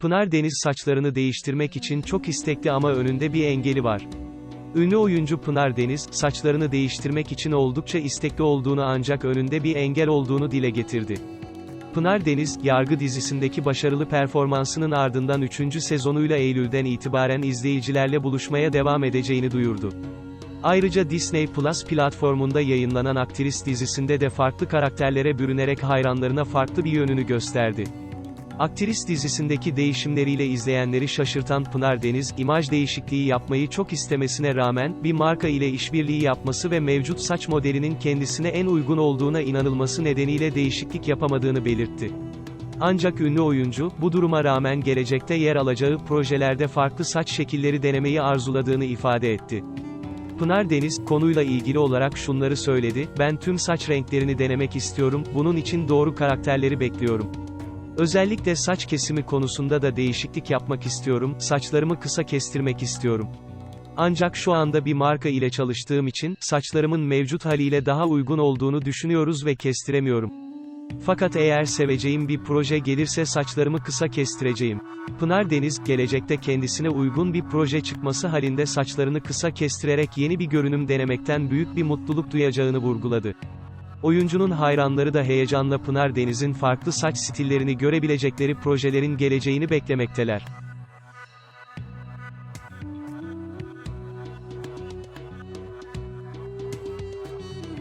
Pınar Deniz saçlarını değiştirmek için çok istekli ama önünde bir engeli var. Ünlü oyuncu Pınar Deniz, saçlarını değiştirmek için oldukça istekli olduğunu ancak önünde bir engel olduğunu dile getirdi. Pınar Deniz, Yargı dizisindeki başarılı performansının ardından 3. sezonuyla Eylül'den itibaren izleyicilerle buluşmaya devam edeceğini duyurdu. Ayrıca Disney Plus platformunda yayınlanan Aktris dizisinde de farklı karakterlere bürünerek hayranlarına farklı bir yönünü gösterdi. Aktris dizisindeki değişimleriyle izleyenleri şaşırtan Pınar Deniz, imaj değişikliği yapmayı çok istemesine rağmen, bir marka ile işbirliği yapması ve mevcut saç modelinin kendisine en uygun olduğuna inanılması nedeniyle değişiklik yapamadığını belirtti. Ancak ünlü oyuncu, bu duruma rağmen gelecekte yer alacağı projelerde farklı saç şekilleri denemeyi arzuladığını ifade etti. Pınar Deniz, konuyla ilgili olarak şunları söyledi, ben tüm saç renklerini denemek istiyorum, bunun için doğru karakterleri bekliyorum. Özellikle saç kesimi konusunda da değişiklik yapmak istiyorum, saçlarımı kısa kestirmek istiyorum. Ancak şu anda bir marka ile çalıştığım için, saçlarımın mevcut haliyle daha uygun olduğunu düşünüyoruz ve kestiremiyorum. Fakat eğer seveceğim bir proje gelirse saçlarımı kısa kestireceğim. Pınar Deniz, gelecekte kendisine uygun bir proje çıkması halinde saçlarını kısa kestirerek yeni bir görünüm denemekten büyük bir mutluluk duyacağını vurguladı. Oyuncunun hayranları da heyecanla Pınar Deniz'in farklı saç stillerini görebilecekleri projelerin geleceğini beklemekteler.